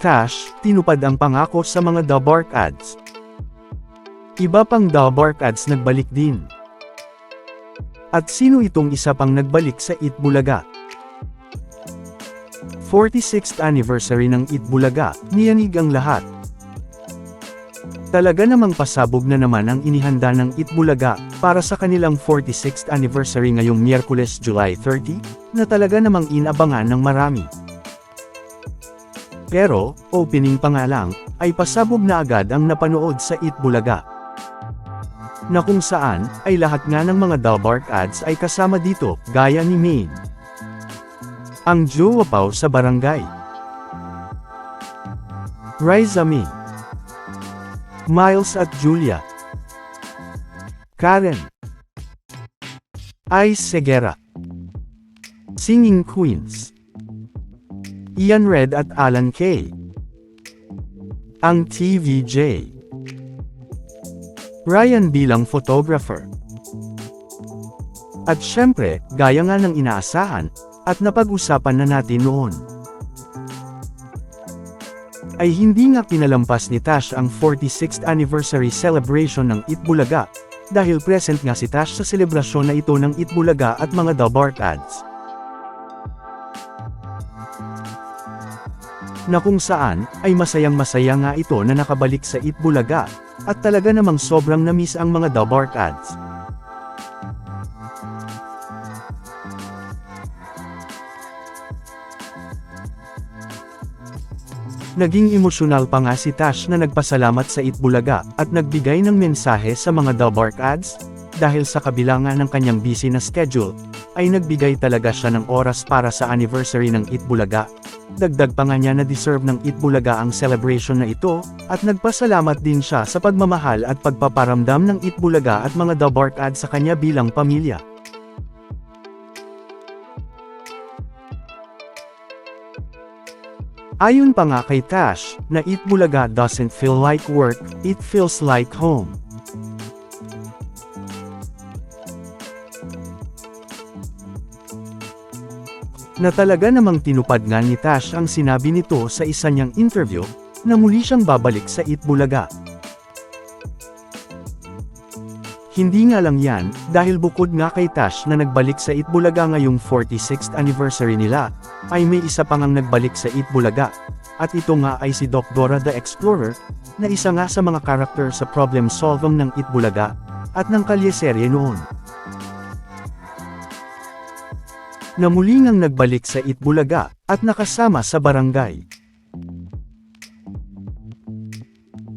Tash, tinupad ang pangako sa mga Dabark ads. Iba pang Dabark ads nagbalik din. At sino itong isa pang nagbalik sa Itbulaga? 46th anniversary ng Itbulaga, niyanig ang lahat. Talaga namang pasabog na naman ang inihanda ng Itbulaga para sa kanilang 46th anniversary ngayong Miyerkules July 30, na talaga namang inabangan ng marami. Pero, opening pa nga lang, ay pasabog na agad ang napanood sa Itbulaga. Na kung saan, ay lahat nga ng mga Dalbark ads ay kasama dito, gaya ni Maine. Ang jowa sa barangay. Riza May. Miles at Julia. Karen. Ice Segera. Singing Queens. Ian Red at Alan Kay. Ang TVJ. Ryan bilang photographer. At syempre, gaya nga ng inaasahan, at napag-usapan na natin noon. Ay hindi nga pinalampas ni Tash ang 46th anniversary celebration ng Itbulaga, dahil present nga si Tash sa selebrasyon na ito ng Itbulaga at mga Dabark ads. Na kung saan, ay masayang masaya nga ito na nakabalik sa Itbulaga, at talaga namang sobrang namiss ang mga Dabark ads. Naging emosyonal pa nga si Tash na nagpasalamat sa Itbulaga at nagbigay ng mensahe sa mga Dabark ads, dahil sa kabila nga ng kanyang busy na schedule, ay nagbigay talaga siya ng oras para sa anniversary ng Itbulaga. Dagdag pa nga niya na deserve ng Itbulaga ang celebration na ito, at nagpasalamat din siya sa pagmamahal at pagpaparamdam ng Itbulaga at mga Dabark ads sa kanya bilang pamilya. Ayon pa nga kay Tash, na Itbulaga doesn't feel like work, it feels like home. Na talaga namang tinupad nga ni Tash ang sinabi nito sa isa niyang interview, na muli siyang babalik sa Itbulaga. Hindi nga lang yan, dahil bukod nga kay Tash na nagbalik sa Itbulaga ngayong 46th anniversary nila, ay may isa pang ang nagbalik sa Itbulaga. At ito nga ay si Doc Dora the Explorer, na isa nga sa mga karakter sa problem solving ng Itbulaga, at ng kalyeserye noon. Na muli ngang nagbalik sa Itbulaga, at nakasama sa barangay.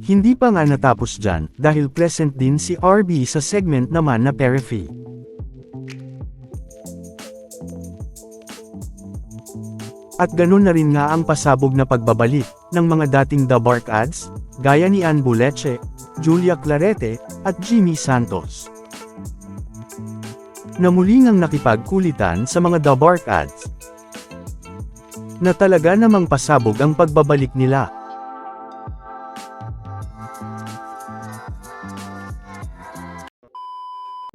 Hindi pa nga natapos dyan, dahil present din si RB sa segment naman na Periphy. At ganun na rin nga ang pasabog na pagbabalik, ng mga dating The Bark ads, gaya ni Ann Buleche, Julia Clarete, at Jimmy Santos. Na muli ngang nakipagkulitan sa mga The Bark ads. Na talaga namang pasabog ang pagbabalik nila.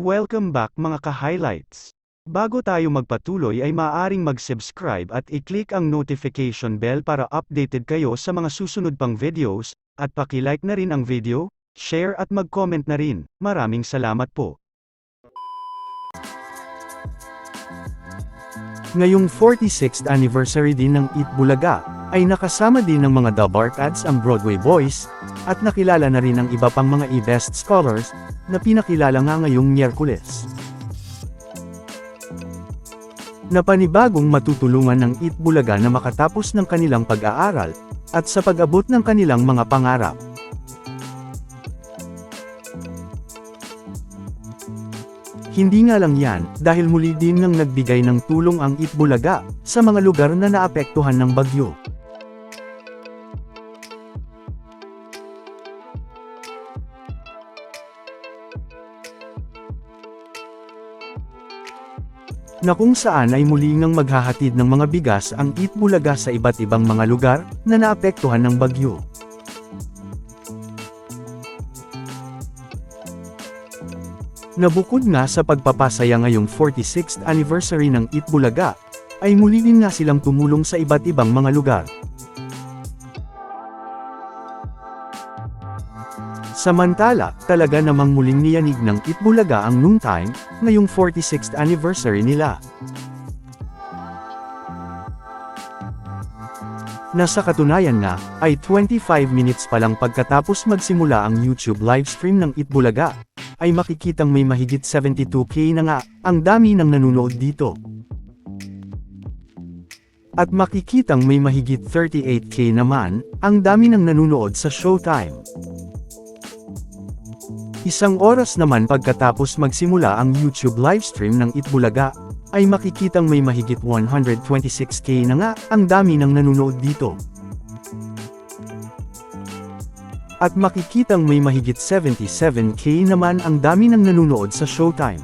Welcome back mga ka-highlights. Bago tayo magpatuloy ay maaaring mag-subscribe at i-click ang notification bell para updated kayo sa mga susunod pang videos, at paki-like na rin ang video, share at mag-comment na rin. Maraming salamat po. Ngayong 46th anniversary din ng Eat Bulaga, ay nakasama din ng mga The Bark Ads ang Broadway Boys, at nakilala na rin ang iba pang mga e-best scholars, na pinakilala nga ngayong Miyerkules. Na panibagong matutulungan ng Eat Bulaga na makatapos ng kanilang pag-aaral, at sa pag-abot ng kanilang mga pangarap. Hindi nga lang yan, dahil muli din nang nagbigay ng tulong ang Itbulaga, sa mga lugar na naapektuhan ng bagyo. Na kung saan ay muli ngang maghahatid ng mga bigas ang Itbulaga sa iba't ibang mga lugar, na naapektuhan ng bagyo. Nabukod nga sa pagpapasaya ngayong 46th anniversary ng Itbulaga, ay muli din nga silang tumulong sa iba't ibang mga lugar. Samantala, talaga namang muling niyanig ng Itbulaga ang noontime, ngayong 46th anniversary nila. Nasa katunayan nga, ay 25 minutes pa lang pagkatapos magsimula ang YouTube livestream ng Itbulaga, ay makikitang may mahigit 72k na nga, ang dami ng nanonood dito. At makikitang may mahigit 38k naman, ang dami ng nanonood sa Showtime. Isang oras naman pagkatapos magsimula ang YouTube livestream ng Itbulaga, ay makikitang may mahigit 126k na nga, ang dami ng nanonood dito. At makikitang may mahigit 77k naman ang dami ng nanonood sa Showtime.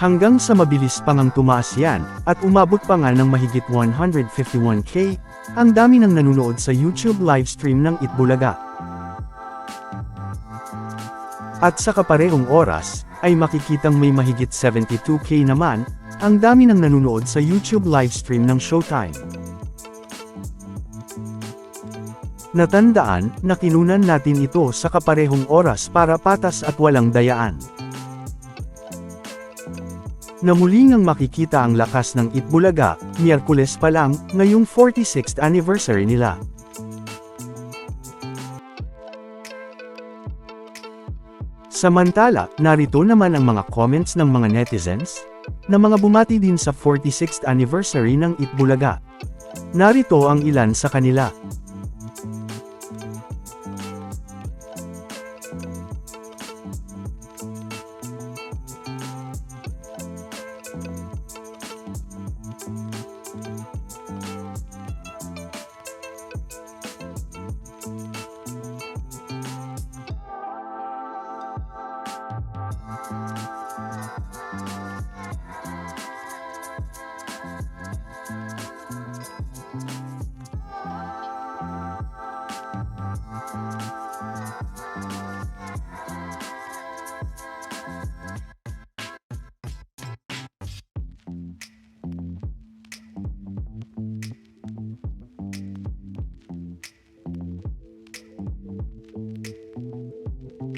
Hanggang sa mabilis pa ngang tumaas yan, at umabot pa nga ng mahigit 151k, ang dami ng nanonood sa YouTube livestream ng Itbulaga. At sa kaparehong oras, ay makikitang may mahigit 72k naman, ang dami ng nanonood sa YouTube livestream ng Showtime. Natandaan, na kinunan natin ito sa kaparehong oras para patas at walang dayaan. Na muli ngang makikita ang lakas ng Itbulaga, Miyerkules pa lang, ngayong 46th anniversary nila. Samantala, narito naman ang mga comments ng mga netizens, na mga bumati din sa 46th anniversary ng Itbulaga. Narito ang ilan sa kanila.